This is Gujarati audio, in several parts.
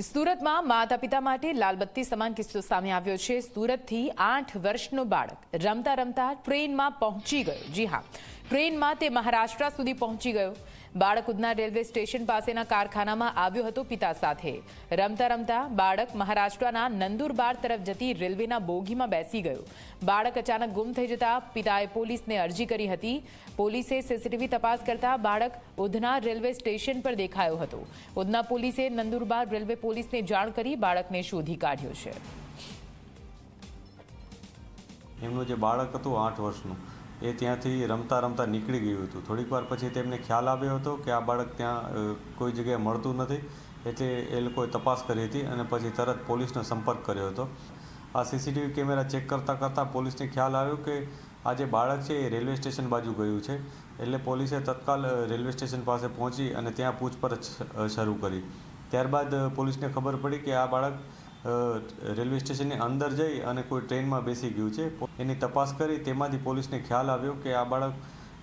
સુરતમાં માતા પિતા માટે લાલબત્તી સમાન કિસ્સો સામે આવ્યો છે. સુરતથી આઠ વર્ષનો બાળક રમતા રમતા ટ્રેનમાં પહોંચી ગયો. જી હા. ટ્રેનમાં તે મહારાષ્ટ્ર સુધી પહોંચી ગયો. બાળક ઉધના રેલવે સ્ટેશન પાસેના કારખાનામાં આવ્યો હતો પિતા સાથે. રમતા રમતા બાળક મહારાષ્ટ્રના નંદુરબાર તરફ જતી રેલવેના બોગીમાં બેસી ગયો. બાળક અચાનક ગુમ થઈ જતા પિતાએ પોલીસને અરજી કરી હતી. પોલીસે સીસીટીવી તપાસ કરતા બાળક ઉધના રેલવે સ્ટેશન પર દેખાયો હતો. ઉધના પોલીસે નંદુરબાર રેલવે પોલીસને જાણ કરી બાળકને શોધી કાઢ્યો છે. એમનું જે બાળક હતું આઠ વર્ષનું એ ત્યાંથી રમતા રમતા નીકળી ગયું હતું. થોડીક વાર પછી તેમને ખ્યાલ આવ્યો હતો કે આ બાળક ત્યાં કોઈ જગ્યાએ મળતું નથી, એટલે એ લોકોએ તપાસ કરી હતી અને પછી તરત પોલીસનો સંપર્ક કર્યો હતો. આ સીસીટીવી કેમેરા ચેક કરતાં કરતાં પોલીસને ખ્યાલ આવ્યો કે આ જે બાળક છે એ રેલવે સ્ટેશન બાજુ ગયું છે, એટલે પોલીસે તત્કાલ રેલવે સ્ટેશન પાસે પહોંચી અને ત્યાં પૂછપરછ શરૂ કરી. ત્યારબાદ પોલીસને ખબર પડી કે આ બાળક રેલવે સ્ટેશનની અંદર જઈ અને કોઈ ટ્રેનમાં બેસી ગયું છે. એની તપાસ કરી તેમાંથી પોલીસને ખ્યાલ આવ્યો કે આ બાળક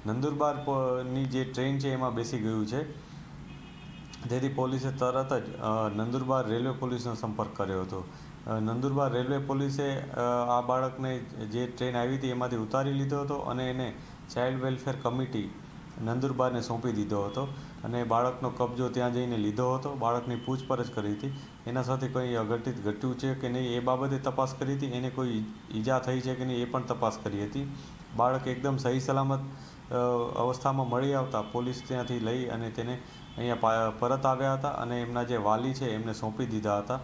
નંદુરબારની જે ટ્રેન છે એમાં બેસી ગયું છે. જેથી પોલીસે તરત જ નંદુરબાર રેલવે પોલીસનો સંપર્ક કર્યો હતો. નંદુરબાર રેલવે પોલીસે આ બાળકને જે ટ્રેન આવી હતી એમાંથી ઉતારી લીધો હતો અને એને ચાઇલ્ડ વેલફેર કમિટી નંદુરબારને સોંપી દીધો હતો અને બાળકનો કબજો ત્યાં જઈને લીધો હતો. બાળકની પૂછપરછ કરી હતી. એના સાથે કંઈ અઘટિત ઘટ્યું છે કે નહીં એ બાબતે તપાસ કરી હતી. એને કોઈ ઈજા થઈ છે કે નહીં એ પણ તપાસ કરી હતી. બાળક એકદમ સહી સલામત અવસ્થામાં મળી આવતા પોલીસ ત્યાંથી લઈ અને તેને અહીંયા પરત આવ્યા હતા અને એમના જે વાલી છે એમને સોંપી દીધા હતા.